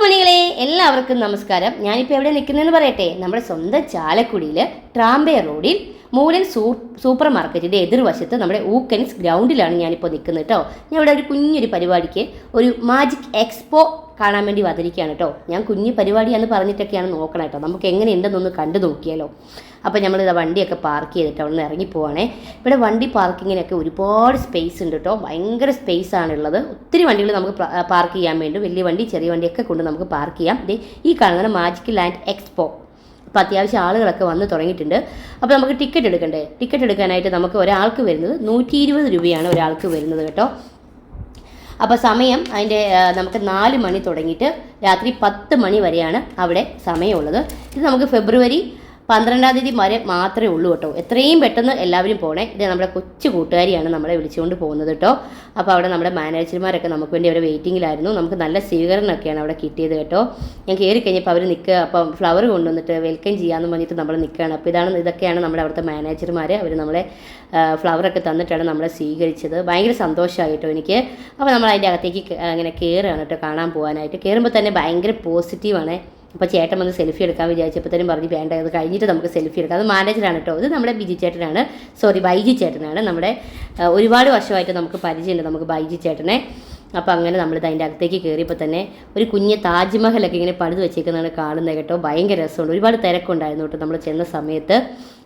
മുത്തുമണികളെ എല്ലാവർക്കും നമസ്കാരം. ഞാനിപ്പോൾ എവിടെ നിൽക്കുന്നതെന്ന് പറയട്ടെ? നമ്മുടെ സ്വന്തം ചാലക്കുടിയിൽ ട്രാംബെ റോഡിൽ മൂലൻ സൂ സൂപ്പർ മാർക്കറ്റിന്റെ എതിർവശത്ത് നമ്മുടെ ഊക്കൻസ് ഗ്രൗണ്ടിലാണ് ഞാനിപ്പോൾ നിൽക്കുന്നത് കേട്ടോ ഞാൻ ഇവിടെ ഒരു കുഞ്ഞൊരു പരിപാടിക്ക് ഒരു മാജിക് എക്സ്പോ കാണാൻ വേണ്ടി വന്നിരിക്കുകയാണ് കേട്ടോ ഞാൻ കുഞ്ഞു പരിപാടിയാണെന്ന് പറഞ്ഞിട്ടൊക്കെയാണ് നോക്കണം കേട്ടോ നമുക്ക് എങ്ങനെയുണ്ടെന്നൊന്ന് കണ്ടു നോക്കിയാലോ. അപ്പോൾ നമ്മൾ ഇതാ വണ്ടിയൊക്കെ പാർക്ക് ചെയ്തിട്ട് അവിടെ നിന്ന് ഇറങ്ങിപ്പോവാണേ ഇവിടെ വണ്ടി പാർക്കിങ്ങിനൊക്കെ ഒരുപാട് സ്പേസ് ഉണ്ട് കേട്ടോ ഭയങ്കര സ്പേസ് ആണുള്ളത്. ഒത്തിരി വണ്ടികൾ നമുക്ക് പാർക്ക് ചെയ്യാൻ വേണ്ടി വലിയ വണ്ടി ചെറിയ വണ്ടിയൊക്കെ കൊണ്ട് നമുക്ക് പാർക്ക് ചെയ്യാം. ഈ കാണുന്ന മാജിക് ലാൻഡ് എക്സ്പോ അപ്പോൾ അത്യാവശ്യം ആളുകളൊക്കെ വന്ന് തുടങ്ങിയിട്ടുണ്ട്. അപ്പോൾ നമുക്ക് ടിക്കറ്റ് എടുക്കണ്ടേ? ടിക്കറ്റ് എടുക്കാനായിട്ട് നമുക്ക് ഒരാൾക്ക് വരുന്നത് നൂറ്റി ഇരുപത് രൂപയാണ് ഒരാൾക്ക് വരുന്നത് കേട്ടോ. അപ്പോൾ സമയം അതിന്റെ നമുക്ക് നാല് മണി തുടങ്ങിയിട്ട് രാത്രി പത്ത് മണി വരെയാണ് അവിടെ സമയമുള്ളത്. ഇത് നമുക്ക് ഫെബ്രുവരി പന്ത്രണ്ടാം തീയതി വരെ മാത്രമേ ഉള്ളൂ കേട്ടോ. എത്രയും പെട്ടെന്ന് എല്ലാവരും പോണേ. ഇത് നമ്മുടെ കൊച്ചു കൂട്ടുകാരിയാണ് നമ്മളെ വിളിച്ചുകൊണ്ട് പോകുന്നത് കേട്ടോ. അപ്പോൾ അവിടെ നമ്മുടെ മാനേജർമാരൊക്കെ നമുക്ക് വേണ്ടി അവർ വെയിറ്റിങ്ങിലായിരുന്നു. നമുക്ക് നല്ല സ്വീകരണമൊക്കെയാണ് അവിടെ കിട്ടിയത് കേട്ടോ. ഞാൻ കയറി കഴിഞ്ഞപ്പോൾ അവർ നിൽക്കുക അപ്പം ഫ്ലവർ കൊണ്ടുവന്നിട്ട് വെൽക്കം ചെയ്യാമെന്ന് പറഞ്ഞിട്ട് നമ്മൾ നിൽക്കുകയാണ് അപ്പോൾ ഇതാണ് ഇതൊക്കെയാണ് നമ്മുടെ അവിടുത്തെ മാനേജർമാർ അവർ നമ്മളെ ഫ്ലവറൊക്കെ തന്നിട്ടാണ് നമ്മളെ സ്വീകരിച്ചത്. ഭയങ്കര സന്തോഷമായി കേട്ടോ എനിക്ക്. അപ്പോൾ നമ്മൾ അതിന്റെ അകത്തേക്ക് ഇങ്ങനെ കയറുകയാണ് കേട്ടോ കാണാൻ പോകാനായിട്ട് കയറുമ്പോൾ തന്നെ ഭയങ്കര പോസിറ്റീവാണ് അപ്പോൾ ചേട്ടൻ വന്ന് സെൽഫി എടുക്കാൻ വിചാരിച്ചപ്പോഴത്തേനും പറഞ്ഞു വേണ്ട അത് കഴിഞ്ഞിട്ട് നമുക്ക് സെൽഫി എടുക്കാം. അത് മാനേജറാണ് കേട്ടോ ഇത് നമ്മുടെ ബിജി ചേട്ടനാണ്. സോറി ബൈജി ചേട്ടനാണ്. നമ്മുടെ ഒരുപാട് വർഷമായിട്ട് നമുക്ക് പരിചയമുണ്ട് നമുക്ക് ബൈജി ചേട്ടനെ. അപ്പോൾ അങ്ങനെ നമ്മൾ അതിന്റെ അകത്തേക്ക് കയറിയപ്പോൾ തന്നെ ഒരു കുഞ്ഞ് താജ്മഹലൊക്കെ ഇങ്ങനെ പണിത് വെച്ചേക്കുന്നതാണ് കാണുന്നത് കേട്ടോ. ഭയങ്കര രസമുണ്ട്. ഒരുപാട് തിരക്കുണ്ടായിരുന്നു കേട്ടോ നമ്മൾ ചെന്ന സമയത്ത്.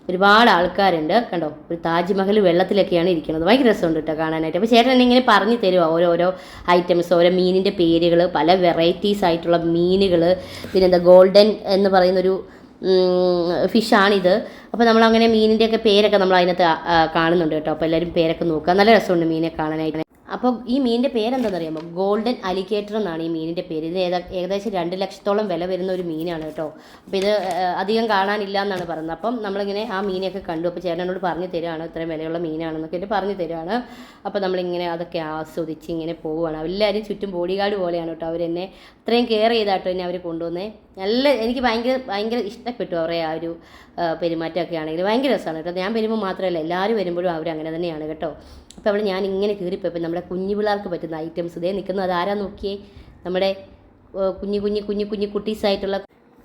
ഒരുപാട് ആൾക്കാരുണ്ട്. കണ്ടോ? ഒരു താജ്മഹൽ വെള്ളത്തിലൊക്കെയാണ് ഇരിക്കുന്നത്. ഭയങ്കര രസമുണ്ട് കേട്ടോ കാണാനായിട്ട്. അപ്പോൾ ചേട്ടൻ എന്നെ ഇങ്ങനെ പറഞ്ഞു തരുമോ ഓരോരോ ഐറ്റംസ് ഓരോ മീനിന്റെ പേരുകൾ പല വെറൈറ്റീസ് ആയിട്ടുള്ള മീനുകൾ പിന്നെ എന്താ ഗോൾഡൻ എന്ന് പറയുന്നൊരു ഫിഷാണിത് അപ്പോൾ നമ്മളങ്ങനെ മീനിന്റെയൊക്കെ പേരൊക്കെ നമ്മൾ അതിനകത്ത് കാണുന്നുണ്ട് കേട്ടോ. അപ്പോൾ എല്ലാവരും പേരൊക്കെ നോക്കുക. നല്ല രസമുണ്ട് മീനെ കാണാനായിട്ട്. അപ്പോൾ ഈ മീനിന്റെ പേരെന്താണെന്ന് അറിയാമോ ഗോൾഡൻ അലിഗേറ്റർ എന്നാണ് ഈ മീനിന്റെ പേര്. ഇത് ഏകദേശം രണ്ട് ലക്ഷത്തോളം വില വരുന്ന ഒരു മീനാണ് കേട്ടോ. അപ്പോൾ ഇത് അധികം കാണാനില്ല എന്നാണ് പറയുന്നത്. അപ്പം നമ്മളിങ്ങനെ ആ മീനെയൊക്കെ കണ്ടു. അപ്പോൾ ചേട്ടനോട് പറഞ്ഞു തരുവാണ് ഇത്രയും വിലയുള്ള മീനാണെന്നൊക്കെ എന്നെ പറഞ്ഞു തരുവാണ്. അപ്പോൾ നമ്മളിങ്ങനെ അതൊക്കെ ആസ്വദിച്ച് ഇങ്ങനെ പോവുകയാണ്. എല്ലാവരും ചുറ്റും ബോഡി ഗാർഡ് പോലെയാണ് കേട്ടോ. അവരെന്നെ അത്രയും കെയർ ചെയ്താട്ടോ എന്നെ അവർ കൊണ്ടുവന്നേ. നല്ല എനിക്ക് ഭയങ്കര ഭയങ്കര ഇഷ്ടപ്പെട്ടു അവരെ ആ ഒരു പെരുമാറ്റമൊക്കെ ആണെങ്കിൽ. ഭയങ്കര രസമാണ് കേട്ടോ. ഞാൻ വരുമ്പോൾ മാത്രമല്ല എല്ലാവരും വരുമ്പോഴും അവരങ്ങനെ തന്നെയാണ് കേട്ടോ. അപ്പോൾ അവിടെ ഞാൻ ഇങ്ങനെ കയറിപ്പോയപ്പോൾ നമ്മുടെ കുഞ്ഞു പിള്ളേർക്ക് പറ്റുന്ന ഐറ്റംസ് ഇതേ നിൽക്കുന്നത് അതാരാ നോക്കിയേ? നമ്മുടെ കുഞ്ഞു കുഞ്ഞു കുഞ്ഞു കുഞ്ഞു കുട്ടീസായിട്ടുള്ള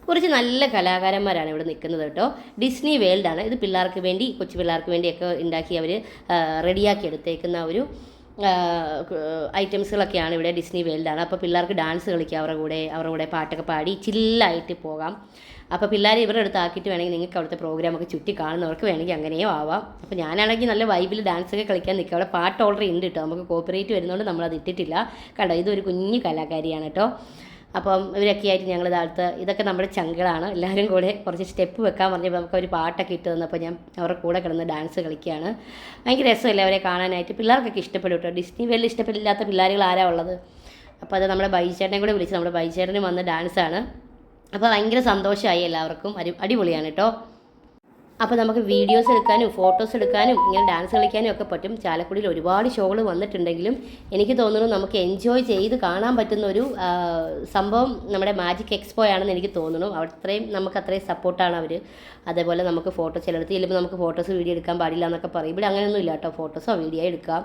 കുറച്ച് നല്ല കലാകാരന്മാരാണ് ഇവിടെ നിൽക്കുന്നത് കേട്ടോ. ഡിസ്നി വേൾഡാണ് ഇത് പിള്ളേർക്ക് വേണ്ടി കൊച്ചു പിള്ളേർക്ക് വേണ്ടിയൊക്കെ ഉണ്ടാക്കി അവർ റെഡിയാക്കി എടുത്തേക്കുന്ന ഒരു ഐറ്റംസുകളൊക്കെയാണ് ഇവിടെ ഡിസ്നി വേൾഡാണ്. അപ്പോൾ പിള്ളേർക്ക് ഡാൻസ് കളിക്കാം അവരുടെ കൂടെ അവരുടെ കൂടെ പാട്ടൊക്കെ പാടി ചില്ലായിട്ട് പോകാം. അപ്പോൾ പിള്ളേരെ ഇവരുടെ അടുത്ത് ആക്കിയിട്ട് വേണമെങ്കിൽ നിങ്ങൾക്ക് അവിടുത്തെ പ്രോഗ്രാമൊക്കെ ചുറ്റി കാണുന്നവർക്ക് വേണമെങ്കിൽ അങ്ങനെയും ആവാം. അപ്പോൾ ഞാനാണെങ്കിൽ നല്ല വൈബിൽ ഡാൻസൊക്കെ കളിക്കാൻ നിൽക്കുക അവിടെ പാട്ട് ഓൾറെഡി ഉണ്ട് കേട്ടോ നമുക്ക് കോപ്പറേറ്റ് വരുന്നതുകൊണ്ട് നമ്മളത് ഇട്ടിട്ടില്ല. കണ്ടോ? ഇതൊരു കുഞ്ഞു കലാകാരിയാണ് കേട്ടോ അപ്പം ഇവരൊക്കെ ആയിട്ട് ഞങ്ങൾ അടുത്ത് ഇതൊക്കെ നമ്മുടെ ചങ്കളാണ്. എല്ലാവരും കൂടെ കുറച്ച് സ്റ്റെപ്പ് വെക്കാൻ പറഞ്ഞപ്പോൾ നമുക്ക് ഒരു പാട്ടൊക്കെ ഇട്ട് തന്നപ്പോൾ ഞാൻ അവരുടെ കൂടെ കിടന്ന് ഡാൻസ് കളിക്കുകയാണ്. ഭയങ്കര രസമല്ലേ അവരെ കാണാനായിട്ട്. പിള്ളേർക്കൊക്കെ ഇഷ്ടപ്പെടും കേട്ടോ. ഡിസ്നി വെല്ലിൽ ഇഷ്ടപ്പെടില്ലാത്ത പിള്ളേരുകൾ ആരാ ഉള്ളത്? അപ്പോൾ അത് നമ്മുടെ ബൈചേട്ടനെ കൂടെ വിളിച്ച് നമ്മുടെ ബൈചേട്ടനും വന്ന ഡാൻസാണ് അപ്പോൾ ഭയങ്കര സന്തോഷമായി എല്ലാവർക്കും. അടി അടിപൊളിയാണ് കേട്ടോ. അപ്പോൾ നമുക്ക് വീഡിയോസ് എടുക്കാനും ഫോട്ടോസ് എടുക്കാനും ഇങ്ങനെ ഡാൻസ് കളിക്കാനും ഒക്കെ പറ്റും. ചാലക്കുടിയിൽ ഒരുപാട് ഷോകൾ വന്നിട്ടുണ്ടെങ്കിലും എനിക്ക് തോന്നുന്നു നമുക്ക് എൻജോയ് ചെയ്ത് കാണാൻ പറ്റുന്ന ഒരു സംഭവം നമ്മുടെ മാജിക് എക്സ്പോ ആണെന്ന് എനിക്ക് തോന്നുന്നു. അത്രയും നമുക്ക് അത്രയും സപ്പോർട്ടാണ് അവർ അതേപോലെ നമുക്ക് ഫോട്ടോ ചിലടത്ത് ചെല്ലുമ്പോൾ നമുക്ക് ഫോട്ടോസ് വീഡിയോ എടുക്കാൻ പാടില്ല എന്നൊക്കെ പറയും. ഇവിടെ അങ്ങനെയൊന്നും ഇല്ല കേട്ടോ ഫോട്ടോസോ വീഡിയോ എടുക്കാം.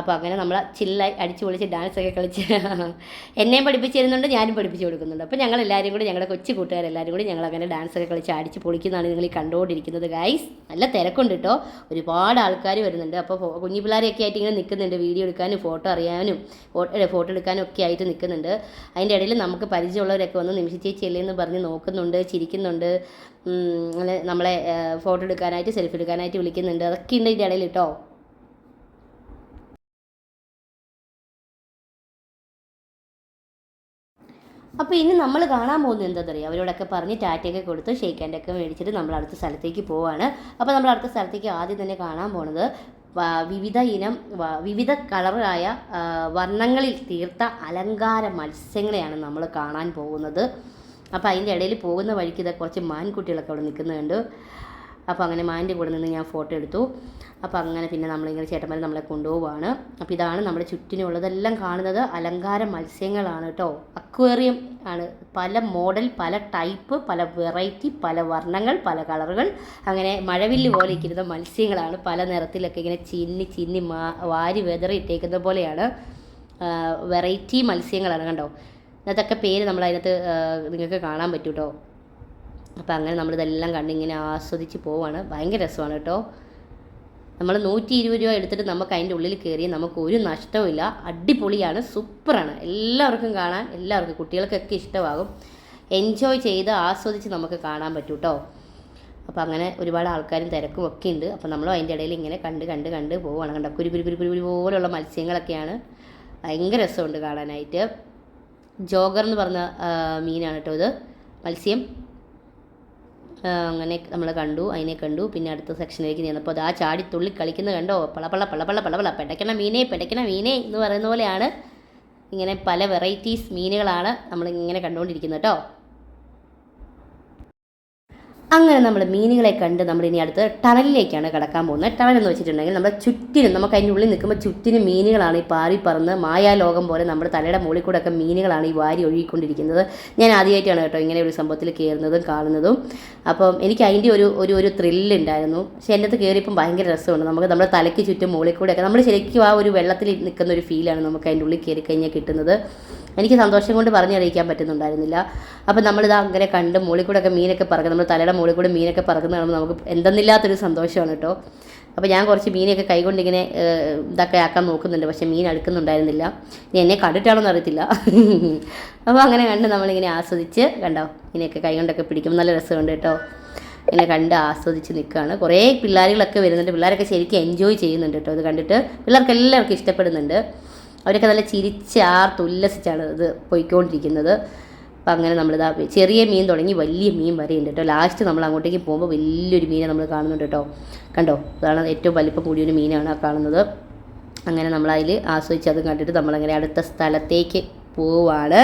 അപ്പോൾ അങ്ങനെ നമ്മൾ ചില്ലായി അടിച്ചു പൊളിച്ച് ഡാൻസൊക്കെ കളിച്ച് എന്നെയും പഠിപ്പിച്ച് തരുന്നുണ്ട് ഞാനും പഠിപ്പിച്ച് കൊടുക്കുന്നുണ്ട്. അപ്പോൾ ഞങ്ങൾ എല്ലാവരും കൂടി ഞങ്ങളുടെ കൊച്ചു കൂട്ടുകാരെല്ലാവരും കൂടി ഞങ്ങൾ അങ്ങനെ ഡാൻസൊക്കെ കളിച്ച് അടിച്ച് പൊളിക്കുന്നതാണ് നിങ്ങൾ ഈ കണ്ടുകൊണ്ടിരിക്കുന്നത് ഗൈസ് നല്ല തിരക്കുണ്ട് കേട്ടോ ഒരുപാട് ആൾക്കാർ വരുന്നുണ്ട്. അപ്പോൾ കുഞ്ഞു പിള്ളേരെയൊക്കെ ആയിട്ട് ഇങ്ങനെ നിൽക്കുന്നുണ്ട് വീഡിയോ എടുക്കാനും ഫോട്ടോ അറിയാനും ഫോട്ടോ എടുക്കാനും ഒക്കെ ആയിട്ട് നിൽക്കുന്നുണ്ട് അതിന്റെ ഇടയിൽ നമുക്ക് പരിചയമുള്ളവരൊക്കെ വന്ന് നിമിഷ ചേച്ചി എന്ന് പറഞ്ഞ് നോക്കുന്നുണ്ട് ചിരിക്കുന്നുണ്ട്. നമ്മളെ ഫോട്ടോ എടുക്കാനായിട്ട് സെൽഫി എടുക്കാനായിട്ട് വിളിക്കുന്നുണ്ട്. അതൊക്കെ ഉണ്ട് ഇതിന്റെ ഇടയിൽ കേട്ടോ അപ്പോൾ ഇനി നമ്മൾ കാണാൻ പോകുന്നത് എന്താ പറയുക അവരോടൊക്കെ പറഞ്ഞ് ടാറ്റയൊക്കെ കൊടുത്ത് ഷേക്ക് ഹാൻഡൊക്കെ മേടിച്ചിട്ട് നമ്മൾ അടുത്ത സ്ഥലത്തേക്ക് പോവാണ്. അപ്പോൾ നമ്മൾ അടുത്ത സ്ഥലത്തേക്ക് ആദ്യം തന്നെ കാണാൻ പോണത് വിവിധ ഇനം വിവിധ കളറായ വർണങ്ങളിൽ തീർത്ത അലങ്കാര മത്സ്യങ്ങളെയാണ് നമ്മൾ കാണാൻ പോകുന്നത്. അപ്പോൾ അതിന്റെ ഇടയിൽ പോകുന്ന വഴിക്ക് ഇതാ കുറച്ച് മാൻകുട്ടികളൊക്കെ അവിടെ നിൽക്കുന്നുണ്ട്. അപ്പോൾ അങ്ങനെ മാന്റെ കൂടെ നിന്ന് ഞാൻ ഫോട്ടോ എടുത്തു. അപ്പോൾ അങ്ങനെ പിന്നെ നമ്മളിങ്ങനെ ചേട്ടന്മാർ നമ്മളെ കൊണ്ടുപോവാണ്. അപ്പോൾ ഇതാണ് നമ്മുടെ ചുറ്റിനുള്ളതെല്ലാം കാണുന്നത്. അലങ്കാര മത്സ്യങ്ങളാണ് കേട്ടോ. അക്വേറിയം ആണ്. പല മോഡൽ പല ടൈപ്പ് പല വെറൈറ്റി പല വർണങ്ങൾ പല കളറുകൾ. അങ്ങനെ മഴവില്ല് പോലെ ഇരിക്കുന്ന മത്സ്യങ്ങളാണ്. പല നിറത്തിലൊക്കെ ഇങ്ങനെ ചിന്നി ചിന്നി മാ വാരി വെതറി പോലെയാണ്. വെറൈറ്റി മത്സ്യങ്ങളാണ് കണ്ടോ? അതൊക്കെ പേര് നമ്മൾ അതിനകത്ത് നിങ്ങൾക്ക് കാണാൻ പറ്റൂട്ടോ. അപ്പോൾ അങ്ങനെ നമ്മളിതെല്ലാം കണ്ടിങ്ങനെ ആസ്വദിച്ച് പോവാണ്. ഭയങ്കര രസമാണ് കേട്ടോ. നമ്മൾ നൂറ്റി ഇരുപത് രൂപ എടുത്തിട്ട് നമുക്ക് അതിന്റെ ഉള്ളിൽ കയറി നമുക്ക് ഒരു നഷ്ടവുമില്ല അടിപൊളിയാണ് സൂപ്പറാണ്. എല്ലാവർക്കും കാണാൻ എല്ലാവർക്കും കുട്ടികൾക്കൊക്കെ ഇഷ്ടമാകും. എൻജോയ് ചെയ്ത് ആസ്വദിച്ച് നമുക്ക് കാണാൻ പറ്റും കേട്ടോ. അപ്പോൾ അങ്ങനെ ഒരുപാട് ആൾക്കാരും തിരക്കും ഒക്കെ ഉണ്ട്. അപ്പോൾ നമ്മളും അതിന്റെ ഇടയിൽ ഇങ്ങനെ കണ്ട് കണ്ട് കണ്ട് പോവുകയാണ് കണ്ട? കുരു കുരു കുരു കുരു പോലുള്ള മത്സ്യങ്ങളൊക്കെയാണ്. ഭയങ്കര രസമുണ്ട് കാണാനായിട്ട്. ജോഗർ എന്ന് പറഞ്ഞ മീനാണ് കേട്ടോ ഇത്. മത്സ്യം. അങ്ങനെ നമ്മൾ കണ്ടു അതിനെ കണ്ടു. പിന്നെ അടുത്ത സെക്ഷനിലേക്ക് ചെന്നപ്പോൾ അത് ആ ചാടി തുള്ളി കളിക്കുന്നത് കണ്ടോ? പളപള പളപള പളപള പെടക്കണ മീനേ പെടക്കണ മീനേ എന്ന് പറയുന്ന പോലെയാണ്. ഇങ്ങനെ പല വെറൈറ്റീസ് മീനുകളാണ് നമ്മളിങ്ങനെ കണ്ടുകൊണ്ടിരിക്കുന്നത് കേട്ടോ. അങ്ങനെ നമ്മൾ മീനുകളെ കണ്ട് നമ്മൾ ഇനി അടുത്ത് ടണലിലേക്കാണ് കിടക്കാൻ പോകുന്നത്. ടണൽ എന്ന് വെച്ചിട്ടുണ്ടെങ്കിൽ നമ്മുടെ ചുറ്റിനും നമുക്ക് അതിന്റെ ഉള്ളിൽ നിൽക്കുമ്പോൾ ചുറ്റിനും മീനുകളാണ് ഈ പാറി പറന്ന് മായാലോകം പോലെ നമ്മുടെ തലയുടെ മുകളിൽ കൂടെ ഒക്കെ മീനുകളാണ് ഈ വാരി ഒഴുകിക്കൊണ്ടിരിക്കുന്നത്. ഞാൻ ആദ്യമായിട്ടാണ് കേട്ടോ ഇങ്ങനെ ഒരു സംഭവത്തിൽ കയറുന്നതും കാണുന്നതും. അപ്പം എനിക്ക് അതിന്റെ ഒരു ഒരു ഒരു ത്രില്ല് ഉണ്ടായിരുന്നു. പക്ഷേ എന്റെ അത് കയറിയപ്പം ഭയങ്കര രസമുണ്ട് നമുക്ക് നമ്മുടെ തലയ്ക്ക് ചുറ്റും മുകളിൽ കൂടെയൊക്കെ നമ്മൾ ശരിക്കും ആ ഒരു വെള്ളത്തിൽ നിൽക്കുന്ന ഒരു ഫീലാണ് നമുക്ക് അതിന്റെ ഉള്ളിൽ കയറി കഴിഞ്ഞാൽ കിട്ടുന്നത്. എനിക്ക് സന്തോഷം കൊണ്ട് പറഞ്ഞറിയിക്കാൻ പറ്റുന്നുണ്ടായിരുന്നില്ല. അപ്പം നമ്മളിത് അങ്ങനെ കണ്ട് മുകളിൽ കൂടെ ഒക്കെ മീനൊക്കെ പറക്കും നമ്മൾ തലയുടെ കൂടെ മീനൊക്കെ പറക്കുന്ന കാണുമ്പോൾ നമുക്ക് എന്തെന്നില്ലാത്തൊരു സന്തോഷമാണ് കേട്ടോ. അപ്പോൾ ഞാൻ കുറച്ച് മീനൊക്കെ കൈകൊണ്ടിങ്ങനെ ഇതൊക്കെ ആക്കാൻ നോക്കുന്നുണ്ട്. പക്ഷേ മീൻ അടുക്കുന്നുണ്ടായിരുന്നില്ല. ഇനി എന്നെ കണ്ടിട്ടാണോ അറിയത്തില്ല. അപ്പോൾ അങ്ങനെ കണ്ട് നമ്മളിങ്ങനെ ആസ്വദിച്ച് കണ്ടോ ഇനിയൊക്കെ കൈകൊണ്ടൊക്കെ പിടിക്കും. നല്ല രസമുണ്ട് കേട്ടോ. ഇങ്ങനെ കണ്ട് ആസ്വദിച്ച് നിൽക്കുകയാണ്. കുറേ പിള്ളേരുകളൊക്കെ വരുന്നുണ്ട്. പിള്ളേരൊക്കെ ശരിക്കും എൻജോയ് ചെയ്യുന്നുണ്ട് കേട്ടോ. ഇത് കണ്ടിട്ട് പിള്ളേർക്ക് എല്ലാവർക്കും ഇഷ്ടപ്പെടുന്നുണ്ട്. അവരൊക്കെ നല്ല ചിരിച്ച് ഉല്ലസിച്ചാണ് ഇത് പോയിക്കൊണ്ടിരിക്കുന്നത്. അപ്പം അങ്ങനെ നമ്മളിതാ ചെറിയ മീൻ തുടങ്ങി വലിയ മീൻ വരെ ഉണ്ട് കേട്ടോ ലാസ്റ്റ് നമ്മൾ അങ്ങോട്ടേക്ക് പോകുമ്പോൾ വലിയൊരു മീനെ നമ്മൾ കാണുന്നുണ്ട് കേട്ടോ കണ്ടോ? അതാണ് ഏറ്റവും വലിപ്പം കൂടിയൊരു മീനാണ് കാണുന്നത്. അങ്ങനെ നമ്മളതിൽ ആസ്വദിച്ച് അത് കണ്ടിട്ട് നമ്മളങ്ങനെ അടുത്ത സ്ഥലത്തേക്ക് പോവാണ്.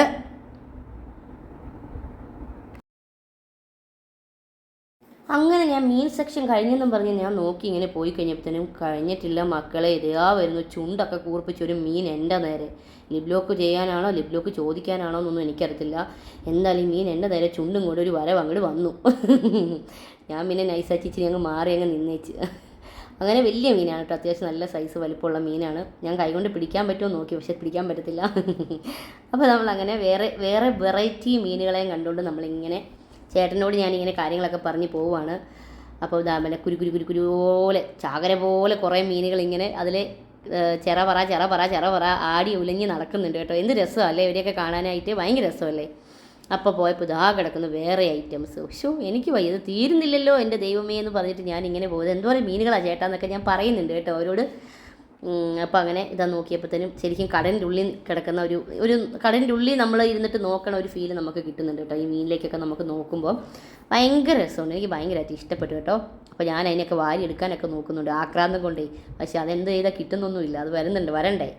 അങ്ങനെ ഞാൻ മീൻ സെക്ഷൻ കഴിഞ്ഞെന്നും പറഞ്ഞ് ഞാൻ നോക്കി ഇങ്ങനെ പോയി കഴിഞ്ഞപ്പോഴത്തേനും കഴിഞ്ഞിട്ടില്ല മക്കളെ. ഇതാ വരുന്നു ചുണ്ടൊക്കെ കൂർപ്പിച്ച് ഒരു മീൻ എന്റെ നേരെ. ലിബ്ലോക്ക് ചെയ്യാനാണോ ലിബ്ലോക്ക് ചോദിക്കാനാണോ എന്നൊന്നും എനിക്കറിയത്തില്ല. എന്തായാലും മീൻ എന്റെ നേരെ ചുണ്ടും കൂടെ ഒരു വരവ് അങ്ങോട്ട് വന്നു. ഞാൻ പിന്നെ നൈസാക്കി ഇച്ചിരി അങ്ങ് മാറി അങ്ങ് നിന്നേച്ച്. അങ്ങനെ വലിയ മീനാണ് കേട്ടോ. അത്യാവശ്യം നല്ല സൈസ് വലിപ്പമുള്ള മീനാണ്. ഞാൻ കൈകൊണ്ട് പിടിക്കാൻ പറ്റുമോ നോക്കി പക്ഷെ പിടിക്കാൻ പറ്റത്തില്ല. അപ്പോൾ നമ്മൾ അങ്ങനെ വേറെ വേറെ വെറൈറ്റി മീനുകളെയും കണ്ടുകൊണ്ട് നമ്മളിങ്ങനെ ചേട്ടനോട് ഞാനിങ്ങനെ കാര്യങ്ങളൊക്കെ പറഞ്ഞു പോവുകയാണ് അപ്പോൾ ഇതാ പിന്നെ കുരു കുരു കുരു കുരു പോലെ ചാകര പോലെ കുറേ മീനുകൾ ഇങ്ങനെ അതിൽ ചെറ പറ ചെറ പറ ചെറ പറ ആടി ഉലഞ്ഞ് നടക്കുന്നുണ്ട് കേട്ടോ. എന്ത് രസമല്ലേ ഇവരെയൊക്കെ കാണാനായിട്ട്? ഭയങ്കര രസമല്ലേ? അപ്പോൾ പോയപ്പോൾ ഇതാ കിടക്കുന്നു വേറെ ഐറ്റംസ്. ഷോ എനിക്ക് വയ്യ ഇത് തീരുന്നില്ലല്ലോ എന്റെ ദൈവമേ എന്ന് പറഞ്ഞിട്ട് ഞാൻ ഇങ്ങനെ പോകുന്നത് എന്തോരം മീനുകളാണ് ചേട്ടാന്നൊക്കെ ഞാൻ പറയുന്നുണ്ട് കേട്ടോ. അവരോട് അപ്പോൾ അങ്ങനെ ഇതാ നോക്കിയപ്പോഴത്തേനും ശരിക്കും കടലിന്റെ ഉള്ളിൽ കിടക്കുന്ന ഒരു ഒരു കടലിന്റെ ഉള്ളിൽ നമ്മൾ ഇരുന്നിട്ട് നോക്കണ ഒരു ഫീൽ നമുക്ക് കിട്ടുന്നുണ്ട് കേട്ടോ. ഈ മീനിലേക്കൊക്കെ നമുക്ക് നോക്കുമ്പോൾ ഭയങ്കര രസമുണ്ട്. എനിക്ക് ഭയങ്കരമായിട്ട് ഇഷ്ടപ്പെട്ടു കേട്ടോ. അപ്പോൾ ഞാൻ അതിനൊക്കെ വാരി എടുക്കാനൊക്കെ നോക്കുന്നുണ്ട്. ആക്രാന്തം കൊണ്ടേ. പക്ഷേ അതെന്ത് ചെയ്താൽ കിട്ടുന്നൊന്നുമില്ല. അത് വരുന്നുണ്ട്. വരണ്ടേ.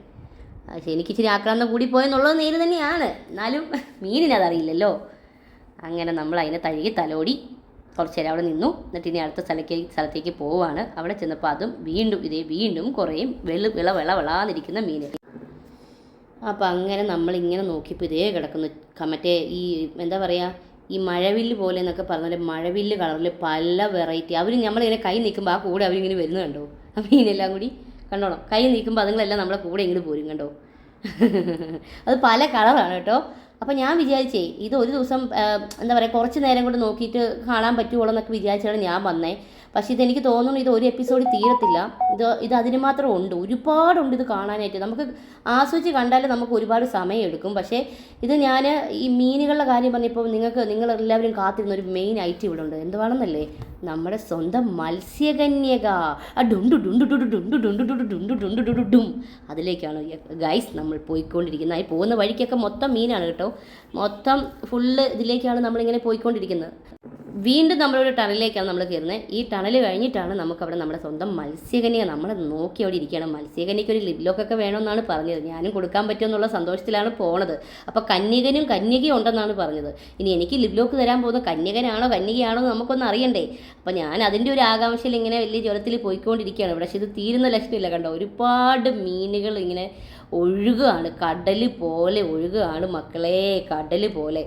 പക്ഷേ എനിക്ക് ഇച്ചിരി ആക്രാന്തം കൂടിപ്പോയെന്നുള്ളത് നേര് തന്നെയാണ്. എന്നാലും മീനിനതറിയില്ലല്ലോ. അങ്ങനെ നമ്മൾ അതിനെ തഴുകി തലോടി കുറച്ച് നേരം അവിടെ നിന്നു. എന്നിട്ട് ഇനി അടുത്ത സ്ഥലത്തേക്ക് സ്ഥലത്തേക്ക് പോവാണ് അവിടെ ചെന്നപ്പോൾ അതും വീണ്ടും ഇതേ വീണ്ടും കുറേ വെളു വിള വിള വിളാന്നിരിക്കുന്ന മീൻ അപ്പോൾ അങ്ങനെ നമ്മളിങ്ങനെ നോക്കിയപ്പോൾ ഇതേ കിടക്കുന്നു. മറ്റേ ഈ എന്താ പറയുക ഈ മഴവില്ല് പോലെ എന്നൊക്കെ പറഞ്ഞാൽ മഴവില്ല് കളറിൽ പല വെറൈറ്റി. അവർ നമ്മളിങ്ങനെ കൈ നിൽക്കുമ്പോൾ ആ കൂടെ അവരിങ്ങനെ വരുന്നു കണ്ടോ? ആ മീനെല്ലാം കൂടി കണ്ടോണം കൈ നീക്കുമ്പോൾ അതുങ്ങളെല്ലാം നമ്മളെ കൂടെ ഇങ്ങോട്ട് പോരും കണ്ടോ? അത് പല കളറാണ് കേട്ടോ. അപ്പോൾ ഞാൻ വിചാരിച്ചേ ഇത് ഒരു ദിവസം എന്താ പറയുക കുറച്ച് നേരം കൊണ്ട് നോക്കിയിട്ട് കാണാൻ പറ്റുമോ എന്നൊക്കെ വിചാരിച്ചാണ് ഞാൻ വന്നേ. പക്ഷേ ഇതെനിക്ക് തോന്നുന്നു ഇത് ഒരു എപ്പിസോഡിൽ തീരത്തില്ല. ഇത് ഇത് അതിന് മാത്രം ഉണ്ട്. ഒരുപാടുണ്ട് ഇത് കാണാനായിട്ട്. നമുക്ക് ആസ്വദിച്ച് കണ്ടാൽ നമുക്ക് ഒരുപാട് സമയം എടുക്കും പക്ഷേ ഇത് ഞാൻ ഈ മീനുകളുടെ കാര്യം പറഞ്ഞപ്പോൾ നിങ്ങൾക്ക് നിങ്ങൾ എല്ലാവരും കാത്തിരുന്ന ഒരു മെയിൻ ഐറ്റം ഇവിടെ ഉണ്ട്. എന്തുവാണെന്നല്ലേ? നമ്മുടെ സ്വന്തം മത്സ്യകന്യക. ആ ഡുണ്ടു ഡുണ്ടു ഡുണ്ടു ഡുണ്ടു ഡുണ്ടു ഡുണ്ടു ഡുണ്ടു ഡുണ്ടു ഡുണ്ടു ഡും അതിലേക്കാണ് ഗൈസ് നമ്മൾ പോയിക്കൊണ്ടിരിക്കുന്നത്. ഈ പോകുന്ന വഴിക്കൊക്കെ മൊത്തം മീനാണ് കേട്ടോ. മൊത്തം ഫുള്ള് ഇതിലേക്കാണ് നമ്മളിങ്ങനെ പോയിക്കൊണ്ടിരിക്കുന്നത്. വീണ്ടും നമ്മളൊരു ടണലിലേക്കാണ് നമ്മൾ കയറുന്നത്. ഈ ടണൽ കഴിഞ്ഞിട്ടാണ് നമുക്ക് അവിടെ നമ്മുടെ സ്വന്തം മത്സ്യകനിയെ നമ്മൾ നോക്കി അവിടെ ഇരിക്കണം മത്സ്യകനിക്ക് ഒരു ലിബ്ലോക്കൊക്കെ വേണമെന്നാണ് പറഞ്ഞത്. ഞാനും കൊടുക്കാൻ പറ്റുമെന്നുള്ള സന്തോഷത്തിലാണ് പോണത്. അപ്പോൾ കന്യകനും കന്യകയും ഉണ്ടെന്നാണ് പറഞ്ഞത്. ഇനി എനിക്ക് ലിബ്ലോക്ക് തരാൻ പോകുന്ന കന്യകനാണോ കന്യകയാണോ നമുക്കൊന്ന് അറിയണ്ടേ? അപ്പോൾ ഞാൻ അതിന്റെ ഒരു ആകാംക്ഷയിൽ ഇങ്ങനെ വലിയ ജ്വരത്തിൽ പോയിക്കൊണ്ടിരിക്കുകയാണ്. പക്ഷേ ഇത് തീരുന്ന ലക്ഷണമില്ല കണ്ടോ? ഒരുപാട് മീനുകൾ ഇങ്ങനെ ഒഴുകുകയാണ് കടൽ പോലെ ഒഴുകുകയാണ് മക്കളെ. കടൽ പോലെ.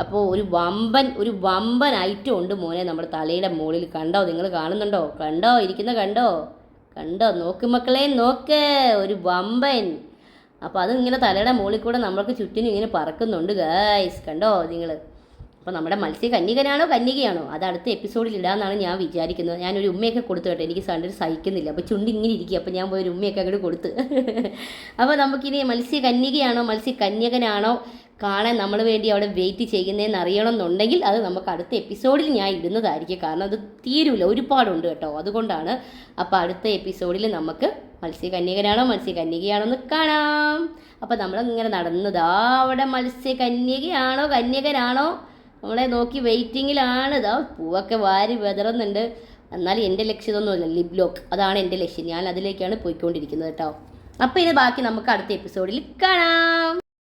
അപ്പോൾ ഒരു വമ്പൻ ഒരു വമ്പൻ ഐറ്റം ഉണ്ട് മോനെ നമ്മുടെ തലയുടെ മുകളിൽ. കണ്ടോ? നിങ്ങൾ കാണുന്നുണ്ടോ? കണ്ടോ? ഇരിക്കുന്ന കണ്ടോ? കണ്ടോ? നോക്ക് മക്കളെ നോക്ക്. ഒരു വമ്പൻ. അപ്പോൾ അത് ഇങ്ങനെ തലയുടെ മുകളിൽ കൂടെ നമ്മൾക്ക് ചുറ്റിനും ഇങ്ങനെ പറക്കുന്നുണ്ട് ഗൈസ് കണ്ടോ നിങ്ങൾ? അപ്പോൾ നമ്മുടെ മത്സ്യ കന്യകനാണോ കന്യകയാണോ? അത് അടുത്ത എപ്പിസോഡിൽ ഇടാമെന്നാണ് ഞാൻ വിചാരിക്കുന്നത്. ഞാനൊരു ഉമ്മയൊക്കെ കൊടുത്തു കേട്ടോ. എനിക്ക് സണ്ടർ സഹിക്കുന്നില്ല. അപ്പോൾ ചുണ്ടി ഇങ്ങനെ ഇരിക്കുക. അപ്പോൾ ഞാൻ പോയി ഒരു ഉമ്മയൊക്കെ അങ്ങോട്ട് കൊടുത്ത്. അപ്പോൾ നമുക്കിനി മത്സ്യ കന്യകയാണോ മത്സ്യ കന്യകനാണോ? കാണാൻ നമ്മൾ വേണ്ടി അവിടെ വെയിറ്റ് ചെയ്യുന്നതെന്ന് അറിയണം എന്നുണ്ടെങ്കിൽ അത് നമുക്ക് അടുത്ത എപ്പിസോഡിൽ ഞാൻ ഇടുന്നതായിരിക്കും. കാരണം അത് തീരൂല ഒരുപാടുണ്ട് കേട്ടോ. അതുകൊണ്ടാണ് അപ്പോൾ അടുത്ത എപ്പിസോഡിൽ നമുക്ക് മത്സ്യകന്യകനാണോ മത്സ്യകന്യകയാണോ എന്ന് കാണാം. അപ്പോൾ നമ്മളിങ്ങനെ നടന്നതാ. അവിടെ മത്സ്യകന്യകയാണോ കന്യകനാണോ? നമ്മളെ നോക്കി വെയിറ്റിങ്ങിലാണ് ഇതാ പൂവൊക്കെ വാരി വിതറുന്നുണ്ട്. എന്നാൽ എന്റെ ലക്ഷ്യം ഇതൊന്നുമില്ല ലിബ് ലോക്ക് അതാണ് എന്റെ ലക്ഷ്യം. ഞാൻ അതിലേക്കാണ് പോയിക്കൊണ്ടിരിക്കുന്നത് കേട്ടോ. അപ്പോൾ ഇത് ബാക്കി നമുക്ക് അടുത്ത എപ്പിസോഡിൽ കാണാം.